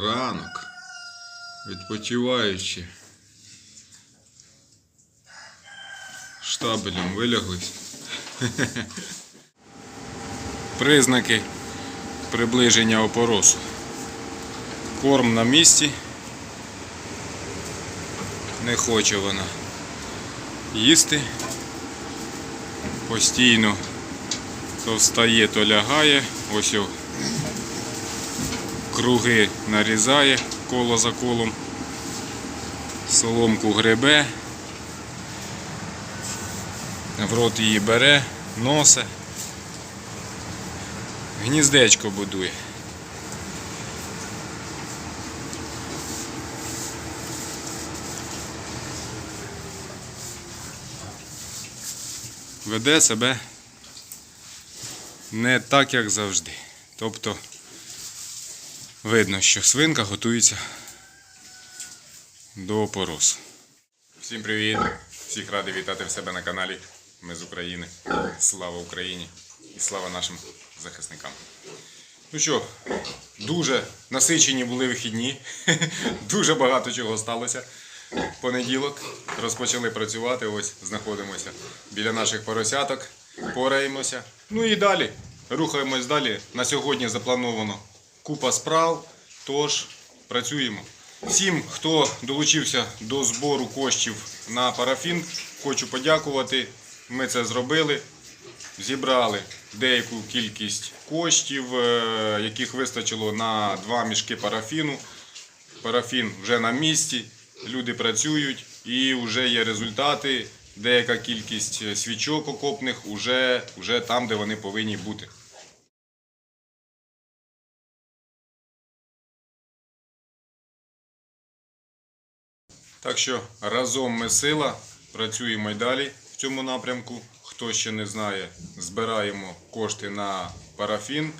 Ранок. Відпочиваючи. Штабелем виляглись. Признаки приближення опоросу. Корм на місці. Не хоче вона їсти. Постійно то встає, то лягає. Ось о, круги нарізає коло за колом. Соломку гребе. В рот її бере, носе. Гніздечко будує. Веде себе не так, як завжди. Тобто видно, що свинка готується до опоросу. Всім привіт! Всіх радий вітати в себе на каналі. Ми з України. Слава Україні і слава нашим захисникам. Ну що, дуже насичені були вихідні. Дуже багато чого сталося. Понеділок розпочали працювати. Ось знаходимося біля наших поросяток, пораємося. Ну і далі. Рухаємось далі. На сьогодні заплановано купа справ. Тож працюємо. Всім, хто долучився до збору коштів на парафін, хочу подякувати. Ми це зробили. Зібрали деяку кількість коштів, е, яких вистачило на два мішки парафіну. Парафін вже на місці, люди працюють і вже є результати. Деяка кількість свічок окопних вже там, де вони повинні бути. Так що разом ми сила, працюємо й далі в цьому напрямку. Хто ще не знає, збираємо кошти на парафін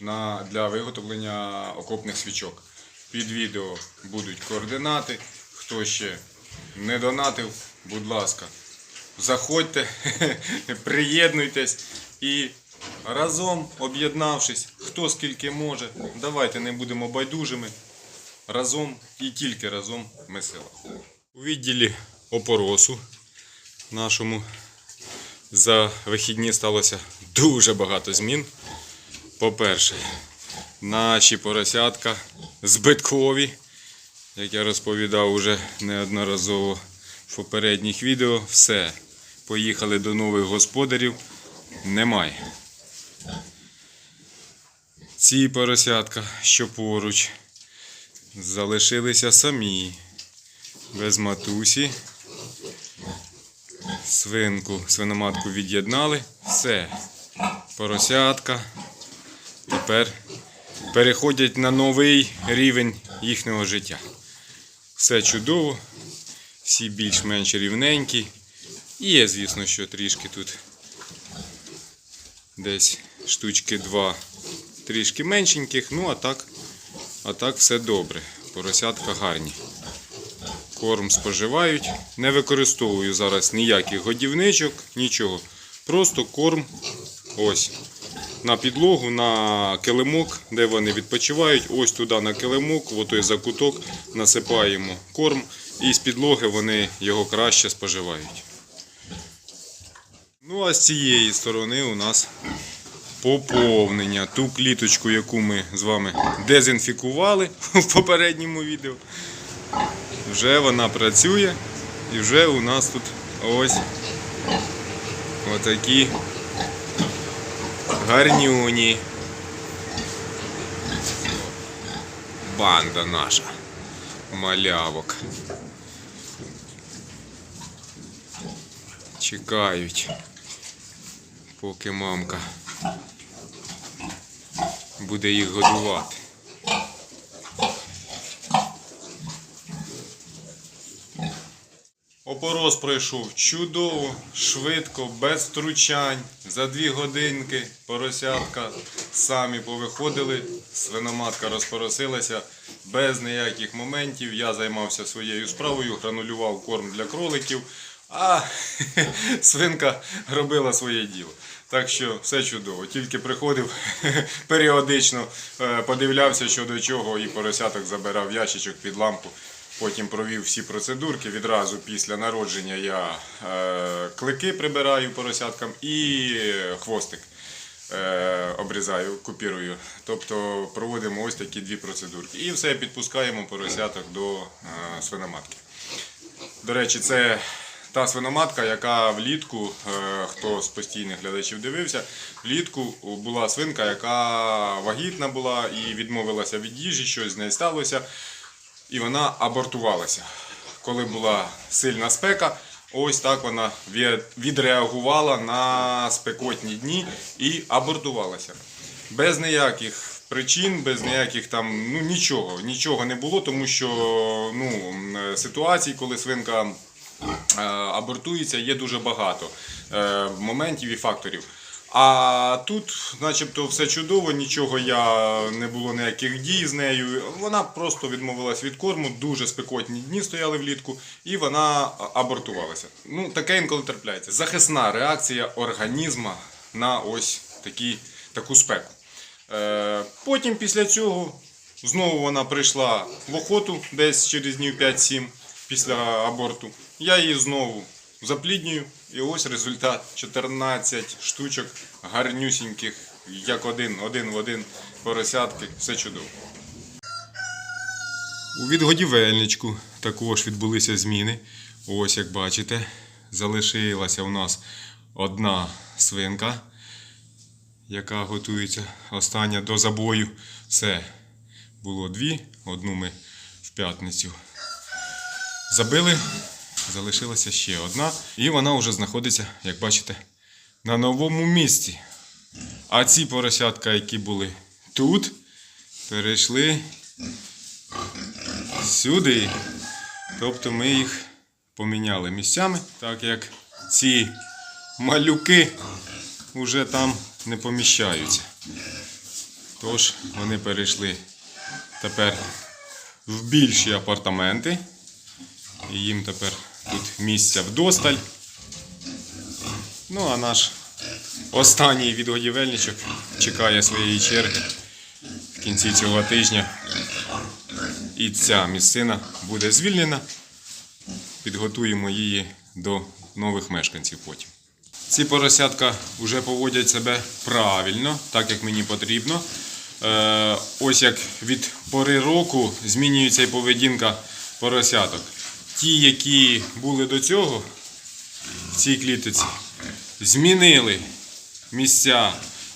на, для виготовлення окопних свічок. Під відео будуть координати. Хто ще не донатив, будь ласка, заходьте, приєднуйтесь і разом об'єднавшись, хто скільки може, давайте не будемо байдужими. Разом і тільки разом ми сила. У відділі опоросу нашому за вихідні сталося дуже багато змін. По-перше, наші поросятка збиткові, як я розповідав уже неодноразово в попередніх відео, все. Поїхали до нових господарів. Немає. Ці поросятка, що поруч, залишилися самі, без матусі. Свинку, свиноматку від'єднали. Все. Поросятка. Тепер переходять на новий рівень їхнього життя. Все чудово, всі більш-менш рівненькі. І є, звісно, що трішки тут десь штучки два трішки меншеньких, ну а так, а так все добре. Поросятка гарні. Корм споживають. Не використовую зараз ніяких годівничок, нічого. Просто корм ось. На підлогу, на килимок, де вони відпочивають. Ось туди на килимок, в той закуток насипаємо корм. І з підлоги вони його краще споживають. Ну а з цієї сторони у нас поповнення. Ту кліточку, яку ми з вами дезінфікували в попередньому відео. Вже вона працює і вже у нас тут ось отакі гарнюні. Банда наша. Малявок. Чекають, поки мамка буде їх годувати. Опорос пройшов чудово, швидко, без втручань. За дві годинки поросятка самі повиходили, свиноматка розпоросилася без ніяких моментів. Я займався своєю справою, гранулював корм для кроликів, а свинка робила своє діло. Так що все чудово. Тільки приходив періодично, е, подивлявся, що до чого, і поросяток забирав ящичок під лампу. Потім провів всі процедурки. Відразу після народження я е, клики прибираю поросяткам і хвостик е, обрізаю, купірую. Тобто проводимо ось такі дві процедурки. І все підпускаємо поросяток до свиноматки. До речі, це та свиноматка, яка влітку, е, хто з постійних глядачів дивився, влітку була свинка, яка вагітна була і відмовилася від їжі, щось з нею сталося, і вона абортувалася. Коли була сильна спека, ось так вона відреагувала на спекотні дні і абортувалася. Без ніяких причин, без ніяких там, ну нічого, нічого не було, тому що ну, ситуацій, коли свинка е, абортується, є дуже багато е, моментів і факторів. А тут, начебто, все чудово, нічого я не було ніяких дій з нею. Вона просто відмовилась від корму, дуже спекотні дні стояли влітку, і вона абортувалася. Ну, таке інколи трапляється. Захисна реакція організму на ось такі, таку спеку. Е, Потім після цього знову вона прийшла в охоту десь через днів 5-7 після аборту. Я її знову запліднюю. І ось результат 14 штучок гарнюсіньких, як один, один в один поросятки. Все чудово. У відгодівельничку також відбулися зміни. Ось як бачите, залишилася у нас одна свинка яка готується остання до забою. Все. Було дві, одну ми в п'ятницю забили, залишилася ще одна. І вона вже знаходиться, як бачите, на новому місці. А ці поросятка, які були тут, перейшли сюди. Тобто ми їх поміняли місцями, так як ці малюки вже там не поміщаються. Тож вони перейшли тепер в більші апартаменти. І їм тепер тут місця вдосталь. Ну а наш останній відгодівельничок чекає своєї черги в кінці цього тижня. І ця місцина буде звільнена. Підготуємо її до нових мешканців потім. Ці поросятка вже поводять себе правильно, так як мені потрібно. Е, ось як від пори року змінюється і поведінка поросяток. Ті, які були до цього в цій клітиці, змінили місця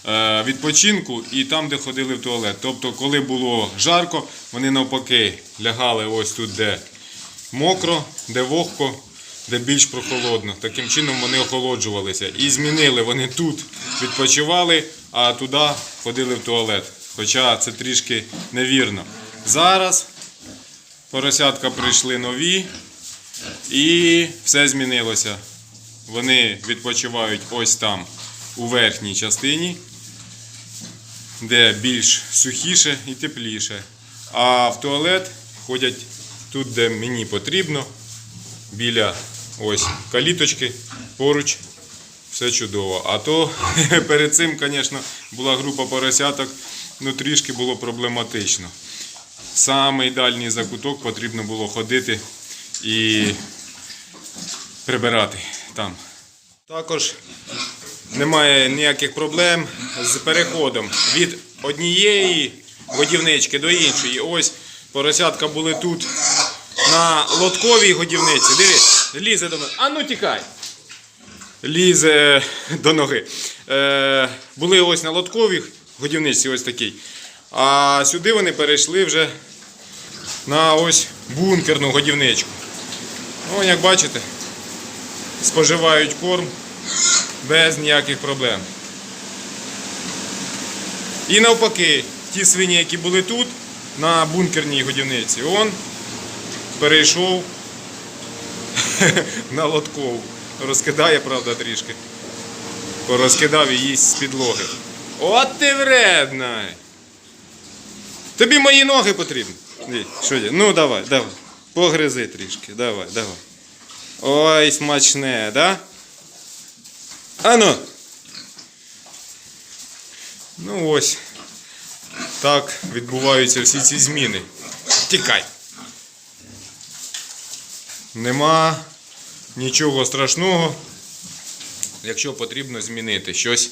е, відпочинку і там, де ходили в туалет. Тобто, коли було жарко, вони навпаки лягали ось тут, де мокро, де вогко, де більш прохолодно. Таким чином вони охолоджувалися. І змінили вони тут відпочивали, а туди ходили в туалет. Хоча це трішки невірно. Зараз поросятка прийшли нові і все змінилося. Вони відпочивають ось там у верхній частині, де більш сухіше і тепліше. А в туалет ходять тут, де мені потрібно, біля ось каліточки, поруч. Все чудово. А то перед цим, звісно, була група поросяток, ну трішки було проблематично. Самий дальній закуток потрібно було ходити і прибирати там. Також немає ніяких проблем з переходом від однієї годівнички до іншої. Ось поросятка були тут на лотковій годівниці. Диви, лізе до мене. А ну тікай! Лізе до ноги. Е, були ось на лотковій годівниці, ось такій. А сюди вони перейшли вже на ось бункерну годівничку. Ну, як бачите, споживають корм без ніяких проблем. І навпаки, ті свині, які були тут, на бункерній годівниці, он перейшов на лоткову. Розкидає, правда, трішки. Порозкидав і їсть з підлоги. От ти вредна! Тобі мої ноги потрібні. Ні, Що? Ну давай, давай. Погризи трішки. Давай, давай. Ой, смачне, да? Ану. Ну ось так відбуваються всі ці зміни. Тікай. Нема нічого страшного, якщо потрібно змінити щось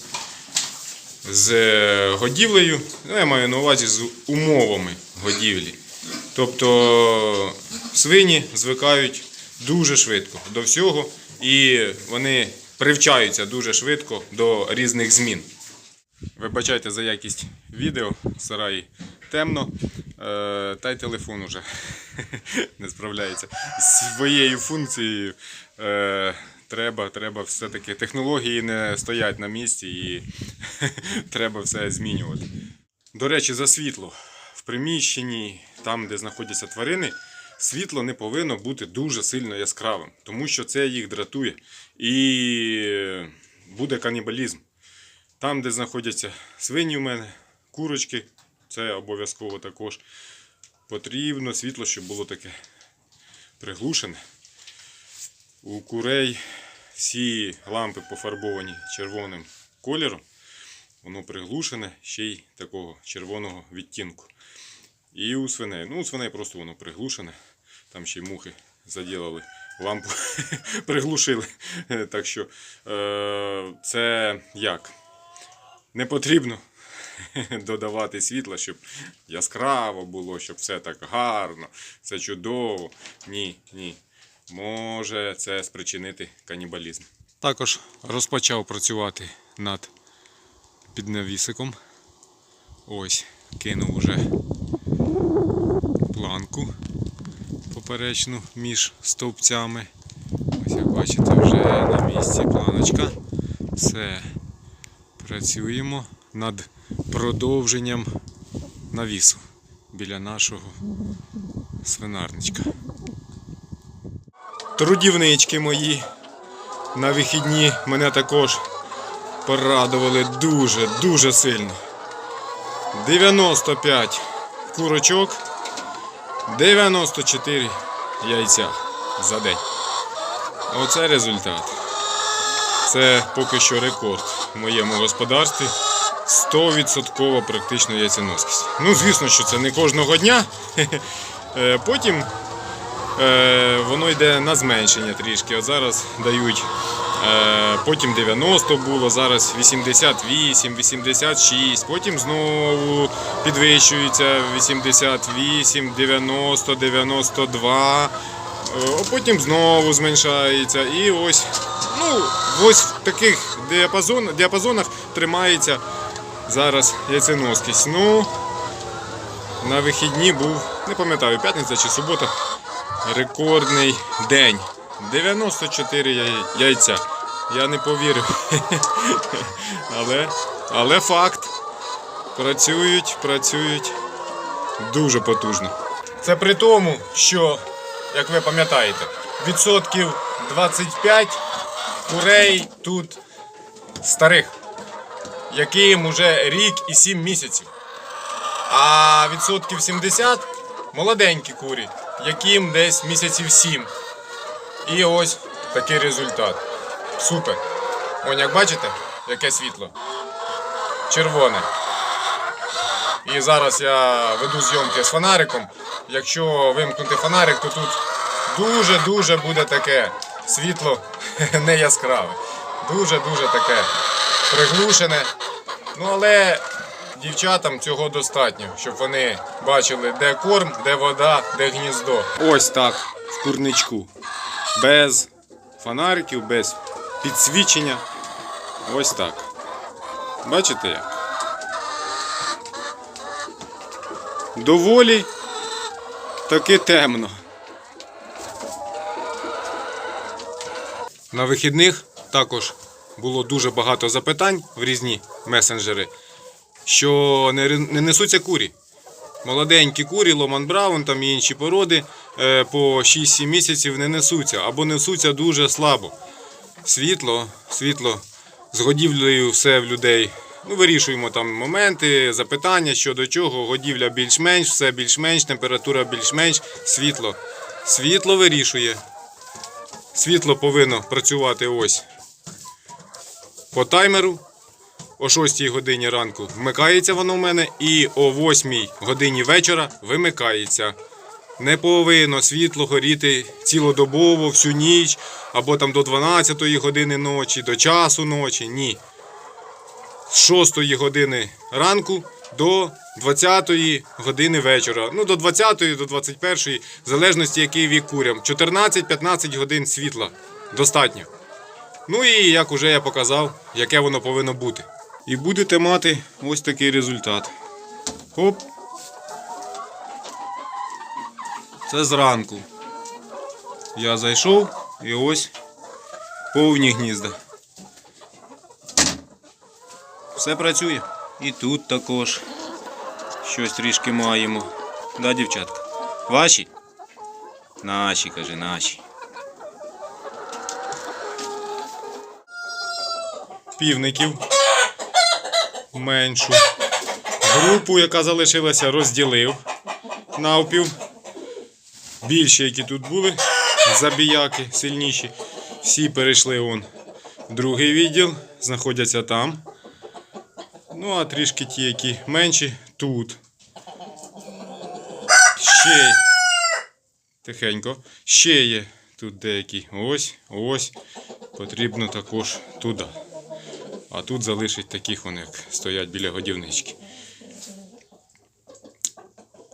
з е, годівлею, я маю на увазі з умовами годівлі. Тобто свині звикають дуже швидко до всього і вони привчаються дуже швидко до різних змін. Вибачайте за якість відео, в сараї темно, е, та й телефон уже не справляється з своєю функцією. Е, треба, треба все-таки технології не стоять на місці і треба все змінювати. До речі, за світло. В приміщенні, там, де знаходяться тварини, світло не повинно бути дуже сильно яскравим, тому що це їх дратує і буде канібалізм. Там, де знаходяться свині у мене, курочки, це обов'язково також. Потрібно світло, щоб було таке приглушене. У курей всі лампи пофарбовані червоним кольором. Воно приглушене ще й такого червоного відтінку. І у свиней. Ну, у свиней просто воно приглушене. Там ще й мухи заділили лампу, приглушили. Так що е, це як? Не потрібно додавати світла, щоб яскраво було, щоб все так гарно, все чудово. Ні, ні. Може це спричинити канібалізм. Також розпочав працювати над піднавісиком. Ось, кинув уже планку поперечну між стовпцями. Ось як бачите, вже на місці планочка. Все. Працюємо над продовженням навісу біля нашого свинарничка. Трудівнички мої на вихідні мене також порадували дуже, дуже сильно. 95 курочок, 94 яйця за день. Оце результат. Це поки що рекорд в моєму господарстві. 100% практично яйценоскість. Ну, звісно, що це не кожного дня. Е, Потім е, воно йде на зменшення трішки. От зараз дають, потім 90 було, зараз 88, 86, потім знову підвищується 88, 90, 92. Е, а потім знову зменшається. І ось, ну, ось в таких діапазон, діапазонах тримається зараз яйценоскість. Ну, на вихідні був, не пам'ятаю, п'ятниця чи субота, рекордний день. 94 яйця. Я не повірив. Але, але факт. Працюють, працюють дуже потужно. Це при тому, що, як ви пам'ятаєте, відсотків 25 курей тут старих, яким уже рік і 7 місяців. А відсотків 70 молоденькі курі, яким десь місяців 7. І ось такий результат. Супер. Вон як бачите, яке світло. Червоне. І зараз я веду зйомки з фонариком. Якщо вимкнути фонарик, то тут дуже-дуже буде таке світло не яскраве. Дуже-дуже таке приглушене. Ну але дівчатам цього достатньо, щоб вони бачили, де корм, де вода, де гніздо. Ось так, в курничку. Без фонариків, без підсвічення. Ось так. Бачите як? Доволі таки темно. На вихідних також було дуже багато запитань в різні месенджери, що не, несуться курі. Молоденькі курі, Ломан Браун там і інші породи е, по 6-7 місяців не несуться або несуться дуже слабо. Світло, світло з годівлею все в людей. Ну, вирішуємо там моменти, запитання щодо чого. Годівля більш-менш, все більш-менш, температура більш-менш, світло. Світло вирішує. Світло повинно працювати ось по таймеру. о 6 годині ранку вмикається воно в мене, і о 8 годині вечора вимикається. Не повинно світло горіти цілодобово, всю ніч, або там до 12-ї години ночі, до часу ночі. Ні. З 6-ї години ранку до 20-ї години вечора. Ну, до 20 до 21 в залежності, який вік курям. 14-15 годин світла. Достатньо. Ну і як уже я показав, яке воно повинно бути. І будете мати ось такий результат. Хоп. Це зранку. Я зайшов і ось повні гнізда. Все працює. І тут також щось трішки маємо. Да, дівчатка? Ваші? Наші, каже, наші. Півників. Меншу. Групу, яка залишилася, розділив навпів. Більші, які тут були, забіяки сильніші. Всі перейшли вон другий відділ, знаходяться там. Ну, а трішки ті, які менші, тут. Ще є. Тихенько. Ще є тут деякі. Ось, ось. Потрібно також туди. А тут залишить таких вони, як стоять біля годівнички.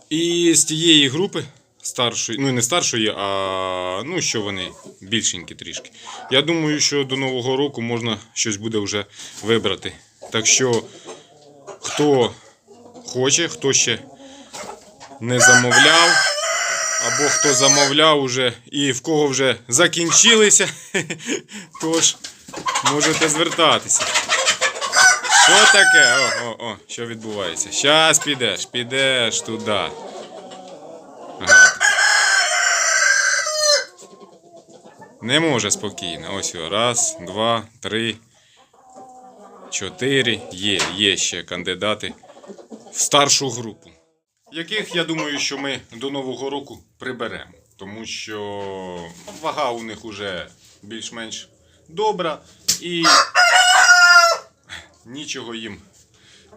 І з тієї групи старшої, ну не старшої, а ну що вони більшенькі трішки. Я думаю, що до Нового року можна щось буде вже вибрати. Так що, хто хоче, хто ще не замовляв, або хто замовляв уже і в кого вже закінчилися, тож можете звертатися. Що таке? О, о, о, що відбувається? Щас підеш, підеш туди. Не може спокійно. Ось о, раз, два, три, чотири. Є, є ще кандидати в старшу групу. Яких я думаю, що ми до Нового року приберемо. Тому що вага у них уже більш-менш добра і нічого їм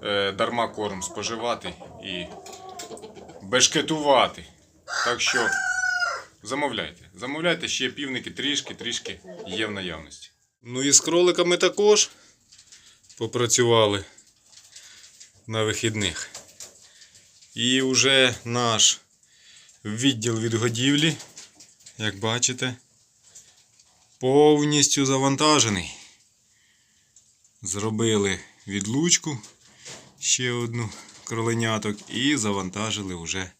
е, дарма корм споживати і бешкетувати. Так що замовляйте. Замовляйте ще півники трішки, трішки є в наявності. Ну і з кроликами також попрацювали на вихідних. І вже наш відділ відгодівлі, як бачите, повністю завантажений. Зробили відлучку ще одну кроленяток і завантажили вже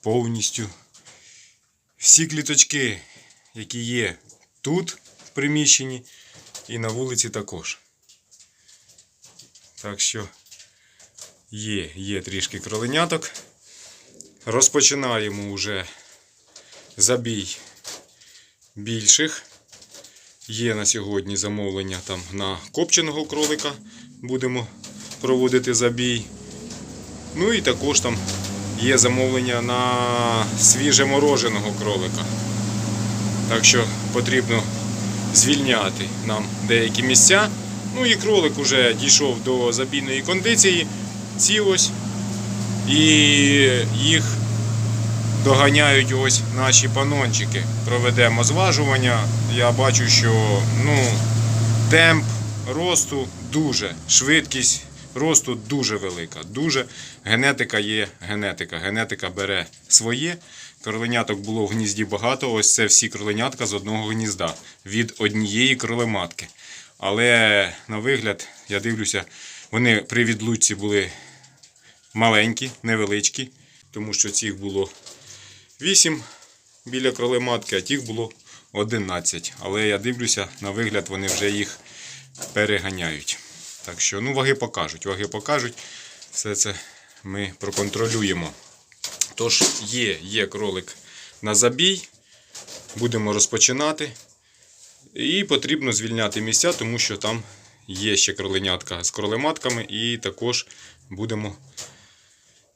повністю всі кліточки, які є тут в приміщенні, і на вулиці також. Так що є, є трішки кроленяток. Розпочинаємо вже забій більших. Є на сьогодні замовлення там на копченого кролика. Будемо проводити забій. Ну і також там є замовлення на свіже мороженого кролика. Так що потрібно звільняти нам деякі місця. Ну і кролик вже дійшов до забійної кондиції. Ці. І їх доганяють ось наші панончики. Проведемо зважування. Я бачу, що ну, темп росту дуже, швидкість росту дуже велика. Дуже генетика є генетика. Генетика бере своє. Кроленяток було в гнізді багато. Ось це всі кроленятка з одного гнізда від однієї кролематки. Але на вигляд, я дивлюся, вони при відлучці були маленькі, невеличкі, тому що цих було 8 біля кролематки, а тих було 11. Але я дивлюся, на вигляд вони вже їх переганяють. Так що, ну, ваги покажуть. Ваги покажуть. Все це ми проконтролюємо. Тож, є, є кролик на забій. Будемо розпочинати. І потрібно звільняти місця, тому що там є ще кроленятка з кролематками, і також будемо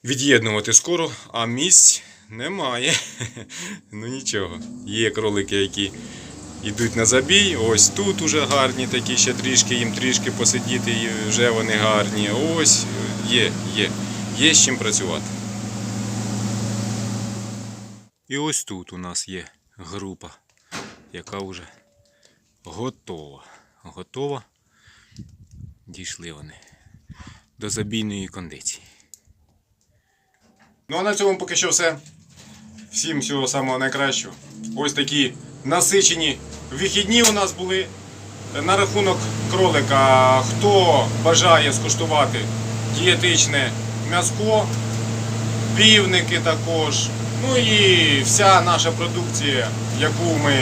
від'єднувати скоро, а місць немає. Ну нічого. Є кролики, які йдуть на забій. Ось тут уже гарні такі, ще трішки їм трішки посидіти, і вже вони гарні. Ось є, є, є з чим працювати. І ось тут у нас є група, яка вже готова. Готова. Дійшли вони до забійної кондиції. Ну а на цьому поки що все. Всім всього самого найкращого. Ось такі насичені вихідні у нас були. На рахунок кролика, хто бажає скуштувати дієтичне м'яско, півники також. Ну і вся наша продукція, яку ми,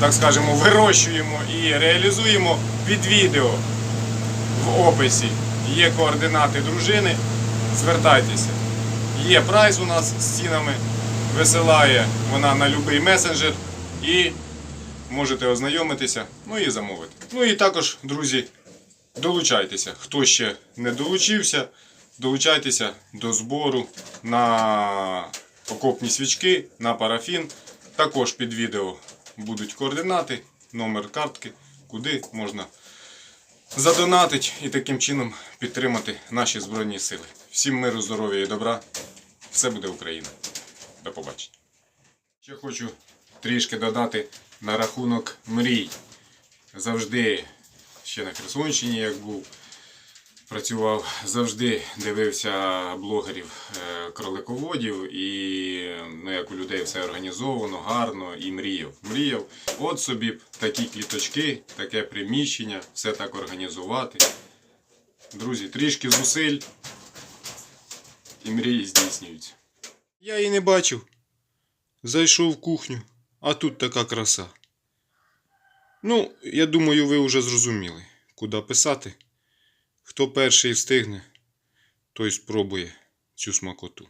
так скажемо, вирощуємо і реалізуємо під відео в описі. Є координати дружини. Звертайтеся. Є прайс у нас з цінами. Висилає вона на будь-який месенджер і можете ознайомитися, ну і замовити. Ну і також, друзі, долучайтеся. Хто ще не долучився, долучайтеся до збору на окопні свічки, на парафін. Також під відео будуть координати, номер картки, куди можна задонатить і таким чином підтримати наші Збройні Сили. Всім миру, здоров'я і добра. Все буде Україна. До побачення. Ще хочу трішки додати на рахунок мрій. Завжди, ще на Херсонщині, як був, працював, завжди дивився блогерів е, кролиководів і ну, як у людей все організовано, гарно і мріяв. Мріяв, от собі такі кліточки, таке приміщення, все так організувати. Друзі, трішки зусиль і мрії здійснюються. Я її не бачив. Зайшов в кухню, а тут така краса. Ну, я думаю, ви вже зрозуміли, куди писати. Хто перший встигне, той спробує цю смакоту.